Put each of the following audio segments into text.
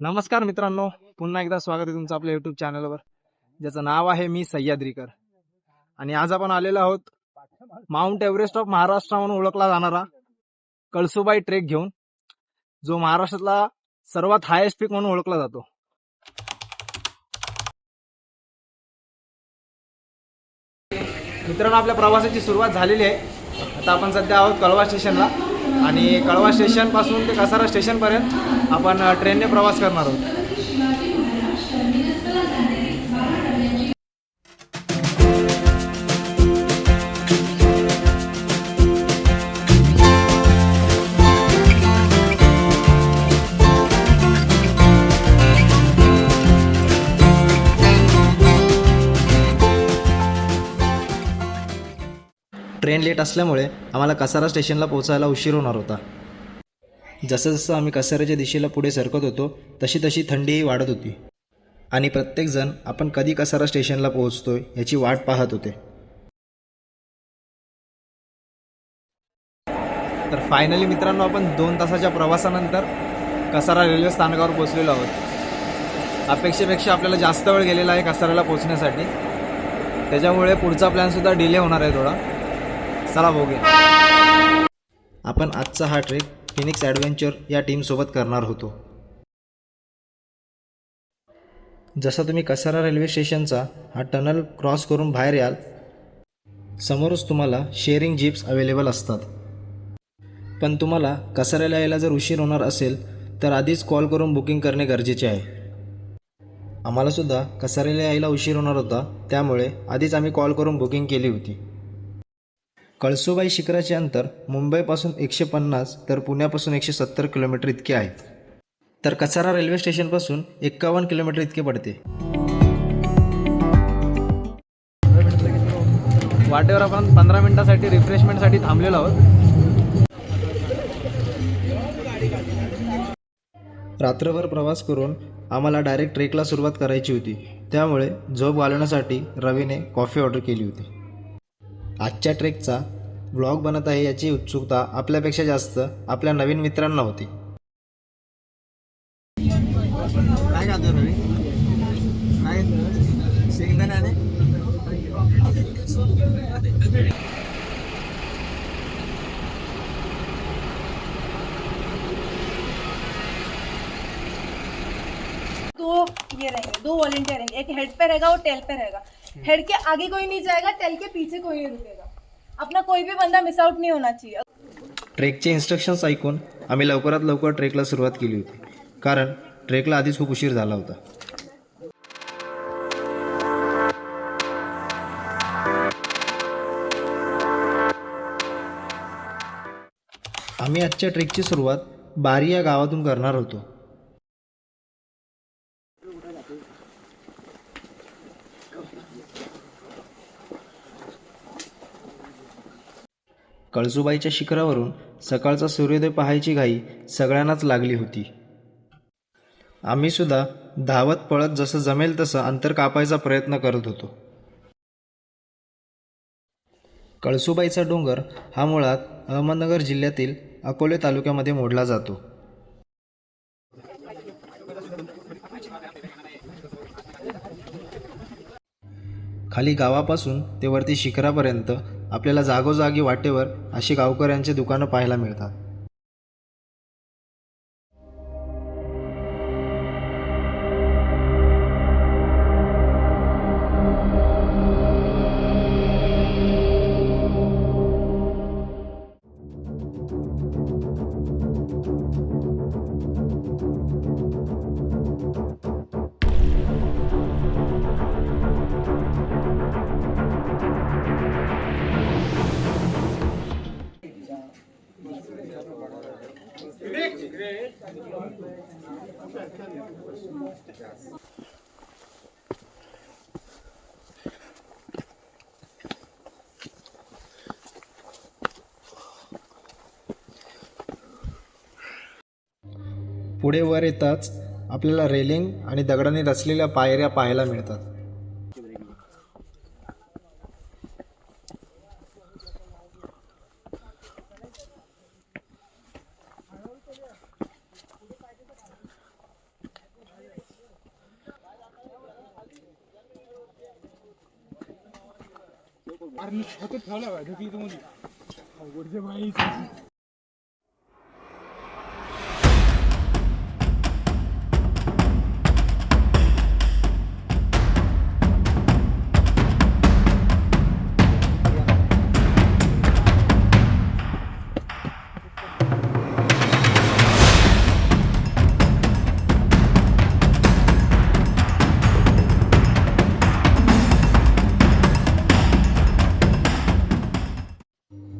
नमस्कार मित्रांनो. पुन्हा एकदा स्वागत आहे तुमचं आपल्या युट्यूब चॅनलवर ज्याचं नाव आहे मी सह्याद्रीकर. आणि आज आपण आलेलो आहोत माउंट एव्हरेस्ट ऑफ महाराष्ट्र म्हणून ओळखला जाणारा कळसुबाई ट्रेक घेऊन जो महाराष्ट्रातला सर्वात हायेस्ट पीक म्हणून ओळखला जातो. मित्रांनो आपल्या प्रवासाची सुरुवात झालेली आहे. आता आपण सध्या आहोत कळवा स्टेशनला. आणि कळवा स्टेशनपासून ते कसारा स्टेशनपर्यंत आपण ट्रेनने प्रवास करणार आहोत. ट्रेन लेट असल्यामुळे आम्हाला कसारा स्टेशनला पोहोचायला उशीर होणार होता. जसं जसं आम्ही कसाऱ्याच्या दिशेला पुढे सरकत होतो तशी तशी थंडीही वाढत होती. आणि प्रत्येकजण आपण कधी कसारा स्टेशनला पोहोचतोय याची वाट पाहत होते. तर फायनली मित्रांनो आपण दोन तासाच्या प्रवासानंतर कसारा रेल्वे स्थानकावर पोहोचलेलो आहोत. अपेक्षेपेक्षा आपल्याला जास्त वेळ गेलेला आहे कसाऱ्याला पोहोचण्यासाठी. त्याच्यामुळे पुढचा प्लॅनसुद्धा डिले होणार आहे थोडा. चला बघूया. आपण आजचा हा ट्रेक फिनिक्स ॲडव्हेंचर या टीमसोबत करणार होतो. जसं तुम्ही कसारा रेल्वे स्टेशनचा हा टनल क्रॉस करून बाहेर याल समोरच तुम्हाला शेअरिंग जीप्स अवेलेबल असतात. पण तुम्हाला कसाऱ्याला यायला जर उशीर होणार असेल तर आधीच कॉल करून बुकिंग करणे गरजेचे आहे. आम्हालासुद्धा कसाऱ्याला यायला उशीर होणार होता त्यामुळे आधीच आम्ही कॉल करून बुकिंग केली होती. कळसुबाई शिखराचे अंतर मुंबईपासून एकशे पन्नास तर पुण्यापासून एकशे सत्तर किलोमीटर इतके आहे. तर कसारा रेल्वे स्टेशनपासून एक्कावन्न किलोमीटर इतके पडते. वाटेवर आपण पंधरा मिनिटासाठी रिफ्रेशमेंटसाठी थांबलेलो आहोत. रात्रभर प्रवास करून आम्हाला डायरेक्ट ट्रेकला सुरुवात करायची होती. त्यामुळे झोप घालवण्यासाठी रवीने कॉफी ऑर्डर केली होती. आजच्या ट्रेकचा व्लॉग बनत आहे याची उत्सुकता आपल्यापेक्षा जास्त आपल्या नवीन मित्रांना होती. काय खातो रवी? काय? शेंगदाणे दो ये रहेंगे दो वॉलेंटियर रहेंगे एक हेड पे रहेगा और टेल पे रहेगा। हेड के आगे कोई नहीं जाएगा टेल के पीछे कोई नहीं रुकेगा। अपना कोई भी बंदा मिस आउट नहीं होना चाहिए। ट्रेकचे इन्स्ट्रक्शन्स ऐकून आम्ही लवकरात लवकर ट्रेकला सुरुवात केली होती. कारण ट्रेकला आधीच खूप उशीर झाला होता. आम्ही आजच्या ट्रेकची सुरुवात बारी या गावातून करणार होतो. कळसुबाईच्या शिखरावरून सकाळचा सूर्योदय पाहायची घाई सगळ्यांनाच लागली होती. आम्ही सुद्धा धावत पळत जसं जमेल तसं अंतर कापायचा प्रयत्न करत होतो. कळसुबाईचा डोंगर हा मुळात अहमदनगर जिल्ह्यातील अकोले तालुक्यामध्ये मोडला जातो. खाली गावापासून ते वरती शिखरापर्यंत आपल्याला जागोजागी वाटेवर अशी गावकऱ्यांची दुकानं पाहायला मिळतात. पुढे वर येताच आपल्याला रेलिंग आणि दगडाने रचलेल्या पायऱ्या पाहायला मिळतात. ठेवला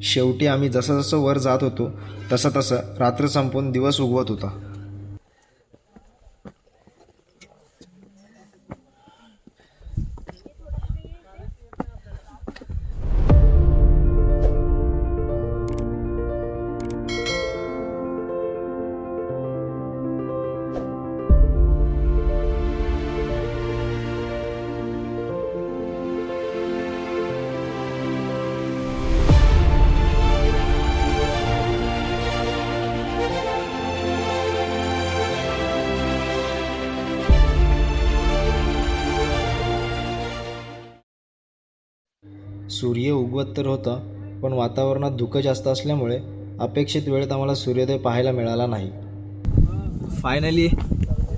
शेवटी आम्ही जसं जसं वर जात होतो तसं तसं रात्र संपून दिवस उगवत होता. सूर्य उगवत तर होता पण वातावरणात धुकं जास्त असल्यामुळे अपेक्षित वेळेत आम्हाला सूर्योदय पाहायला मिळाला नाही. फायनली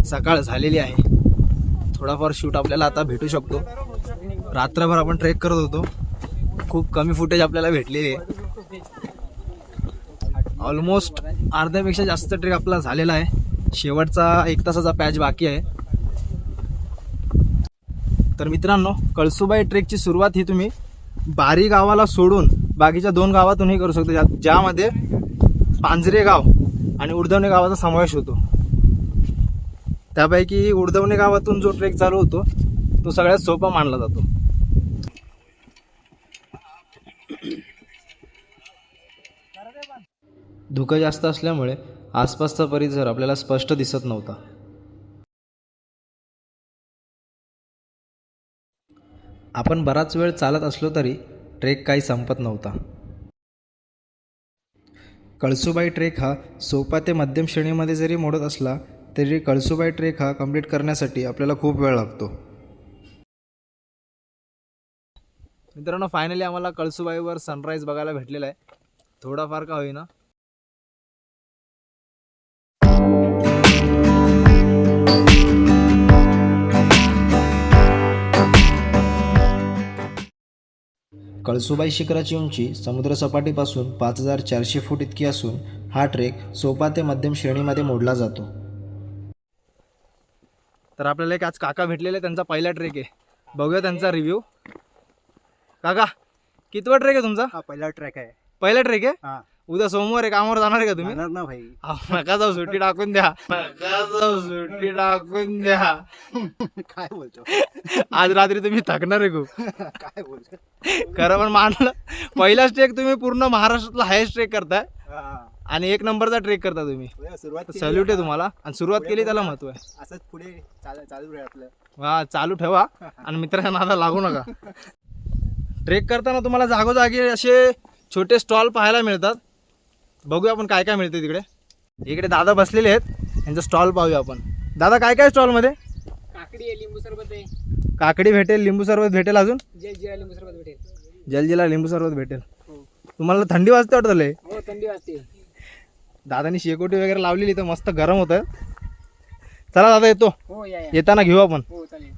सकाळ झालेली आहे. थोडाफार शूट आपल्याला आता भेटू शकतो. रात्रभर आपण ट्रेक करत होतो. खूप कमी फुटेज आपल्याला भेटलेली आहे. ऑलमोस्ट अर्ध्यापेक्षा जास्त ट्रेक आपला झालेला आहे. शेवटचा एक तासाचा पॅच बाकी आहे. तर मित्रांनो कळसुबाई ट्रेकची सुरुवात ही तुम्ही बारी गावाला सोडून बाकीच्या दोन गावातूनही करू शकतो. ज्या- ज्यामध्ये पांजरे गाव आणि उडदवणे गावाचा समावेश होतो. त्यापैकी उडदवणे गावातून जो ट्रेक चालू होतो तो सगळ्यात सोपा मानला जातो. धुकं जास्त असल्यामुळे आसपासचा परिसर आपल्याला स्पष्ट दिसत नव्हता. आपण बराच वेळ चालत असलो तरी ट्रेक काही संपत नव्हता. कळसुबाई ट्रेक हा सोपा ते मध्यम श्रेणीमध्ये जरी मोडत असला तरी कळसुबाई ट्रेक हा कंप्लीट करण्यासाठी आपल्याला खूप वेळ लागतो. मित्रांनो फायनली आम्हाला कळसुबाईवर सनराईज बघायला भेटलेला आहे. थोडाफार का होईना. कळसुबाई शिखराची उंची समुद्रसपाटीपासून पाच हजार चारशे फूट इतकी असून हा ट्रेक सोपा ते मध्यम श्रेणीमध्ये मोडला जातो. तर आपल्याला एक आज काका भेटलेले त्यांचा पहिला ट्रेक आहे. बघूया त्यांचा रिव्ह्यू काका कितवा ट्रेक आहे तुमचा? हा पहिला ट्रॅक आहे. पहिला ट्रेक आहे? हा. उद्या सोमवार आहे कामावर जाणार आहे का तुम्ही? जाणार ना भाई. अहो, नका जाऊ सुट्टी टाकून द्या. नका जाऊ सुट्टी टाकून द्या. काय बोलतो? आज रात्री तुम्ही थकणार आहे खूप. काय बोलतो? खरं पण मानलं पहिलाच ट्रेक तुम्ही पूर्ण महाराष्ट्रातला हायस्ट ट्रेक करताय. हा. आणि एक नंबरचा ट्रेक करता तुम्ही. उद्या सुरुवात केली सल्यूट आहे आता. तुम्हाला. आणि सुरुवात केली त्याला महत्त्व आहे. असंच पुढे चाल- चालू राहील आपलं. वा चालू ठेवा. आणि मित्रांना नादा लागू नका. ट्रेक करताना तुम्हाला जागोजागी असे छोटे स्टॉल पाहायला मिळतात. बघूया आपण काय काय मिळते तिकडे. इकडे दादा बसलेले आहेत. यांचा स्टॉल पाहूया आपण. दादा काय काय स्टॉलमध्ये काकडी आहे लिंबू सरबत आहे. काकडी भेटेल लिंबू सरबत भेटेल अजून? जिरा लिंबू सरबत भेटेल. जलजिला लिंबू सरबत भेटेल. तुम्हाला थंडी वाजते वाटतं लय? हो थंडी वाजते. दादानी शेकोटी वगैरे लावलेली तर मस्त गरम होतं. चला दादा येतो. हो या या. येताना घेऊ आपण. हो चालेल.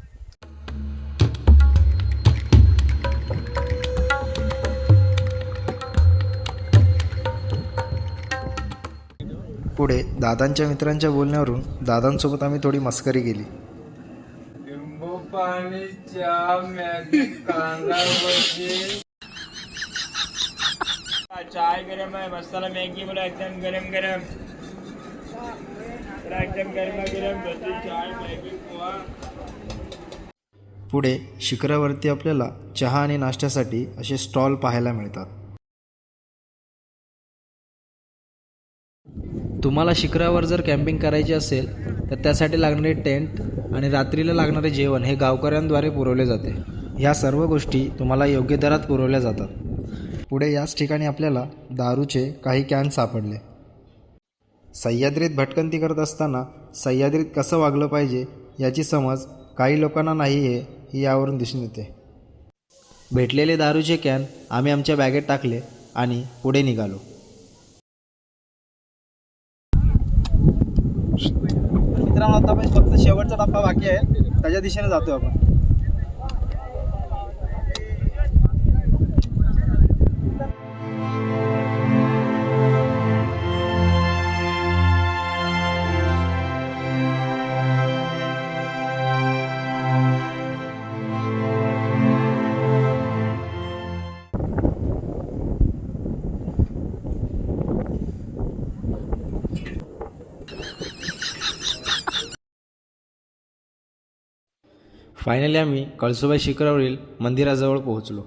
पुढे दादांच्या मित्रांच्या बोलण्यावरून दादांसोबत आम्ही थोडी मस्करी केली. लिंबू पाणी चहा मॅगी कांदा भजी चाय गरम है मसाला मैगी बोला एकदम गरम गरम. एकदम गरम गरम भजी चाय मैगी पोहा. पुढे शिखरावरती आपल्याला चहा आणि नाश्त्यासाठी असे स्टॉल पाहायला मिळतात. तुम्हाला शिखरावर जर कॅम्पिंग करायची असेल तर त्यासाठी लागणारे टेंट आणि रात्रीला लागणारे जेवण हे गावकऱ्यांद्वारे पुरवले जाते. ह्या सर्व गोष्टी तुम्हाला योग्य दरात पुरवल्या जातात. पुढे याच ठिकाणी आपल्याला दारूचे काही कॅन सापडले. सह्याद्रीत भटकंती करत असताना सह्याद्रीत कसं वागलं पाहिजे याची समज काही लोकांना नाही आहे ही यावरून दिसून येते. भेटलेले दारूचे कॅन आम्ही आमच्या बॅगेत टाकले आणि पुढे निघालो. मित्रांनो आता आपण फक्त शेवटचा टप्पा बाकी आहे त्याच्या दिशेने जातो आपण फायनली आम्ही कळसुबाई शिखरावरील मंदिराजवळ पोहोचलो.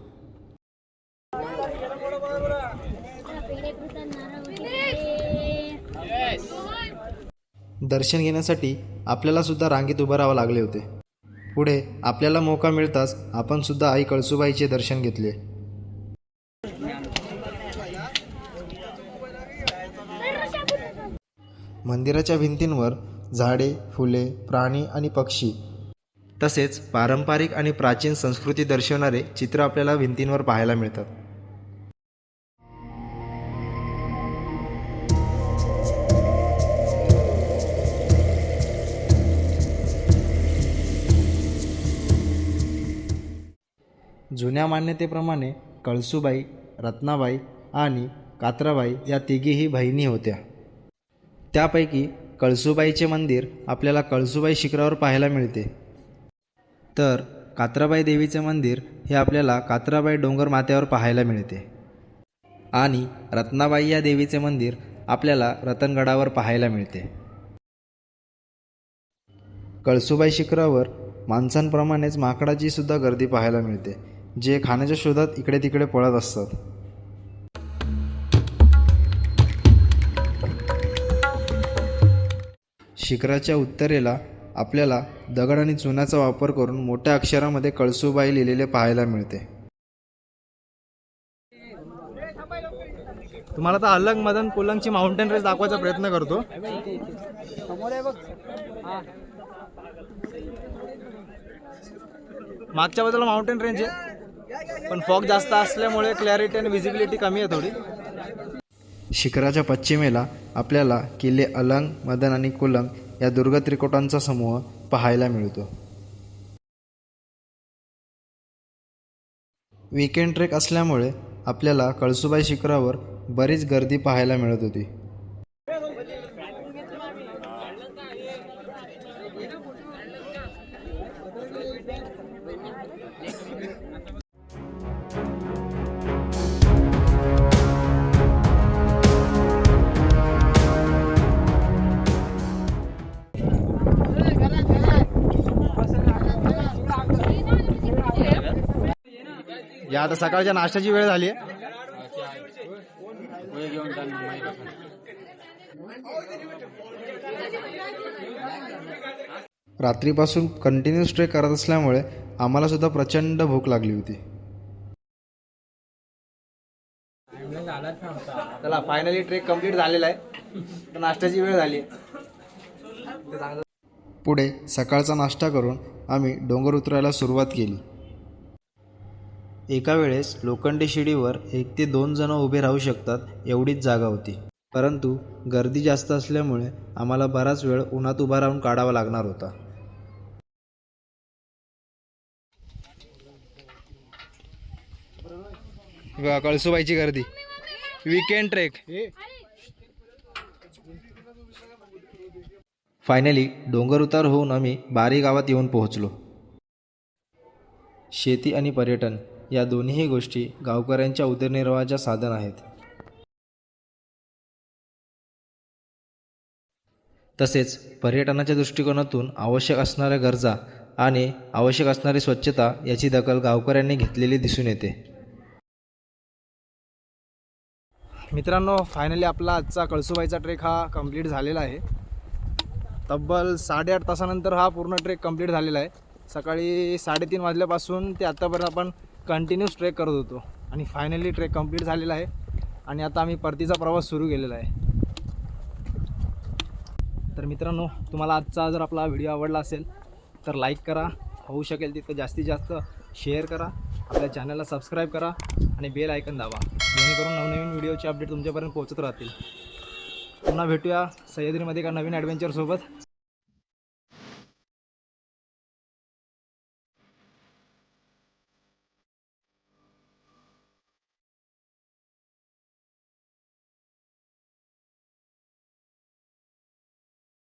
दर्शन घेण्यासाठी आपल्याला सुद्धा रांगेत उभं राहावं लागले होते. पुढे आपल्याला मोका मिळताच आपण सुद्धा आई कळसुबाईचे दर्शन घेतले. मंदिराच्या भिंतींवर झाडे फुले प्राणी आणि पक्षी तसेच पारंपरिक आणि प्राचीन संस्कृती दर्शवणारे चित्र आपल्याला भिंतींवर पाहायला मिळतात. जुन्या मान्यतेप्रमाणे कळसुबाई रत्नाबाई आणि कात्राबाई या तिघीही बहिणी होत्या. त्यापैकी कळसुबाईचे मंदिर आपल्याला कळसुबाई शिखरावर पाहायला मिळते. तर कात्राबाई देवीचे मंदिर हे आपल्याला कात्राबाई डोंगर माथ्यावर पाहायला मिळते. आणि रत्नाबाई या देवीचे मंदिर आपल्याला रतनगडावर पाहायला मिळते. कळसुबाई शिखरावर माणसांप्रमाणेच माकडाची सुद्धा गर्दी पाहायला मिळते जे खाण्याच्या शोधात इकडे तिकडे पळत असतात. शिखराच्या उत्तरेला आपल्याला दगड आणि चुन्याचा वापर करून मोठ्या अक्षरामध्ये कळसुबाई लिहिलेले पाहायला मिळते. तुम्हाला तर अलग मदन कोलंगची माउंटेन रेस दाखवायचा प्रयत्न करतो. मागच्या बाजूला माउंटेन रेंज आहे. पण फॉग जास्त असल्यामुळे क्लॅरिटी आणि व्हिजिबिलिटी कमी आहे थोडी. शिखराच्या पश्चिमेला आपल्याला किल्ले अलंग मदन आणि कुलंग या दुर्ग त्रिकोटांचा समूह पाहायला मिळतो. वीकेंड ट्रेक असल्यामुळे आपल्याला कळसुबाई शिखरावर बरीच गर्दी पाहायला मिळत होती. आता सकाळच्या नाश्त्याची वेळ झाली. आहे रात्रीपासून कंटिन्यूस ट्रेक करत असल्यामुळे आम्हाला सुद्धा प्रचंड भूक लागली होती. चला फायनली ट्रेक कंप्लीट झालेला आहे. तर नाश्त्याची वेळ झाली. पुढे सकाळचा नाश्ता करून आम्ही डोंगर उतरायला सुरुवात केली. एका वेळेस लोखंडी शिडीवर एक ते दोन जण उभे राहू शकतात एवढीच जागा होती. परंतु गर्दी जास्त असल्यामुळे आम्हाला बराच वेळ उन्हात उभा राहून काढावा लागणार होता. कळसुबाईची गर्दी. वीकेंड ट्रेक फायनली डोंगर उतार होऊन आम्ही बारी गावात येऊन पोहोचलो. शेती आणि पर्यटन. या दोन्हीही गोष्टी गावकऱ्यांच्या उदरनिर्वाहाच्या साधन आहेत. तसेच पर्यटनाच्या दृष्टिकोनातून आवश्यक असणाऱ्या गरजा आणि आवश्यक असणारी स्वच्छता याची दखल गावकऱ्यांनी घेतलेली दिसून येते. मित्रांनो फायनली आपला आजचा कळसुबाईचा ट्रेक हा कंप्लीट झालेला आहे. तब्बल साडेआठ तासानंतर हा पूर्ण ट्रेक कंप्लीट झालेला आहे. सकाळी साडेतीन वाजल्यापासून ते आत्तापर्यंत आपण कंटिन्यूस ट्रेक करत होतो. आणि फायनली ट्रेक कंप्लीट झालेला आहे. आणि आता आम्ही परतीचा प्रवास सुरू केलेला आहे. तर मित्रांनो तुम्हाला आजचा जर आपला व्हिडिओ आवडला असेल तर लाईक करा. होऊ शकेल तिथं जास्तीत जास्त शेअर करा. आपल्या चॅनलला सबस्क्राईब करा. आणि बेल आयकन दाबा. जेणेकरून नवनवीन व्हिडिओचे अपडेट तुमच्यापर्यंत पोहोचत राहतील. पुन्हा भेटूया सह्याद्रीमध्ये एका नवीन ॲडव्हेंचरसोबत